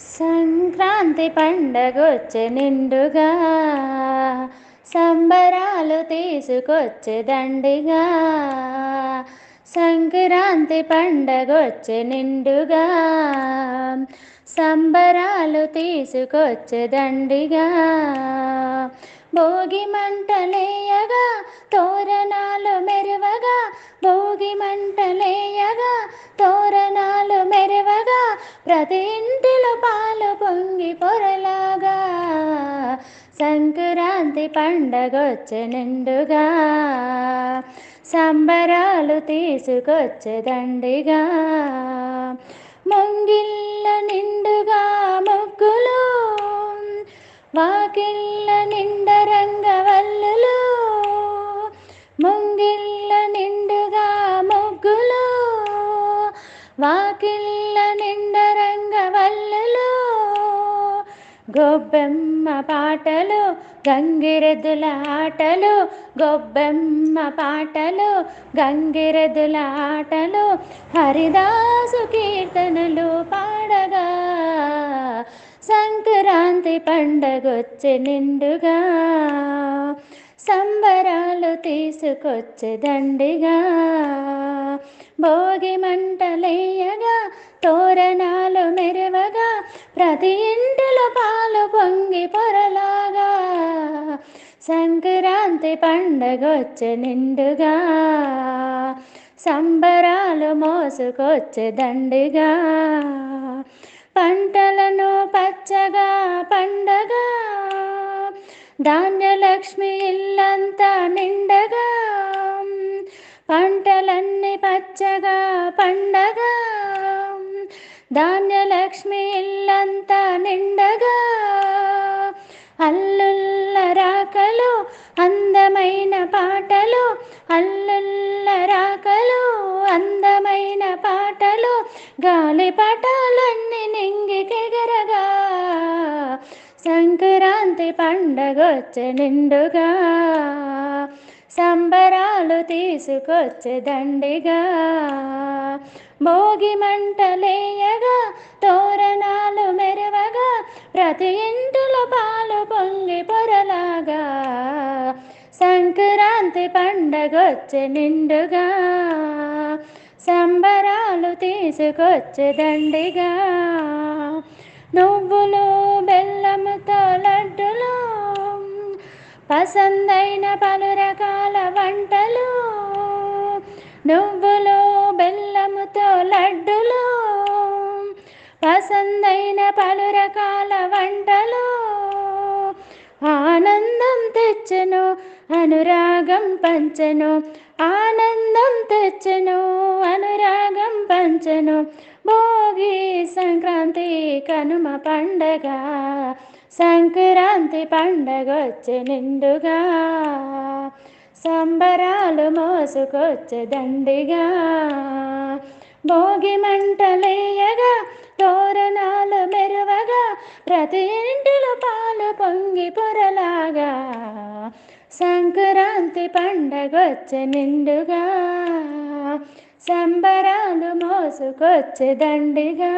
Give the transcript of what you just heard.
సంక్రాంతి పండగొచ్చే నిండుగా సంబరాలు తీసుకొచ్చే దండిగా సంక్రాంతి పండగొచ్చే నిండుగా సంబరాలు తీసుకొచ్చే దండిగా. భోగి మంటలేయగా తోరణాలు మెరువగా భోగి మంటలేయగా తోరణాలు మెరువగా ప్రతి ఇంటి సంక్రాంతి పండగొచ్చే నిండుగా సంబరాలు తీసుకొచ్చే దండిగా ముంగిళ్ళ నిండుగా ముగ్గులు వాకిళ్ళ నిండ రంగవల్లులు. ముంగిళ్ళ నిండుగా ముగ్గులు వాకిళ్ళ గొబ్బెమ్మ పాటలు గంగిరెద్దుల ఆటలు గొబ్బెమ్మ పాటలు గంగిరెద్దుల ఆటలు హరిదాసు కీర్తనలు పాడగా. సంక్రాంతి పండగొచ్చే నిండుగా సంబరాలు తీసుకొచ్చే దండిగా. భోగి మంటలేయగా తోరణాలు మెరవగా ప్రతి ఇంటి పాలు పొంగి పొరలాగా సంక్రాంతి పండగొచ్చే నిండుగా సంబరాలు మోసుకొచ్చే దండిగా. పంటలను పచ్చగా పండగా ధాన్యలక్ష్మి ఇల్లంతా నిండగా. పంటలన్నీ పచ్చగా పండగా లక్ష్మి ఇల్లంతా నిండగా అల్లుల్ల రాకలు అందమైన పాటలు అల్లుల్ల రాకలు అందమైన పాటలు గాలి పటాలన్నీ నింగికెగరగా సంక్రాంతి పండగొచ్చే నిండుగా సంబరా తీసుకొచ్చే దండిగా భోగి మంటలేయగా తోరణాలు మెరవగా ప్రతి ఇంటిలో పాలు పొంగి పొరలాగా. సంక్రాంతి పండగొచ్చి నిండుగా సంబరాలు తీసుకొచ్చదండిగా. నువ్వులు బెల్లముతో లడ్డులో పసందైన పలు రకాల వంటలు నువ్వులు బెల్లముతో లడ్డులు పసందైన పలు రకాల వంటలు ఆనందం తెచ్చెను అనురాగం పంచెను ఆనందం తెచ్చెను అనురాగం పంచెను. భోగి సంక్రాంతి కనుమ పండగ సంక్రాంతి పండగొచ్చే నిండుగా సంబరాలు మోసుకొచ్చే దండిగా. భోగి మంటలేయగా తోరణాలు మెరువగా ప్రతి ఇంటిలో పాలు పొంగి పొరలాగా. సంక్రాంతి పండగొచ్చే నిండుగా సంబరాలు మోసుకొచ్చే దండిగా.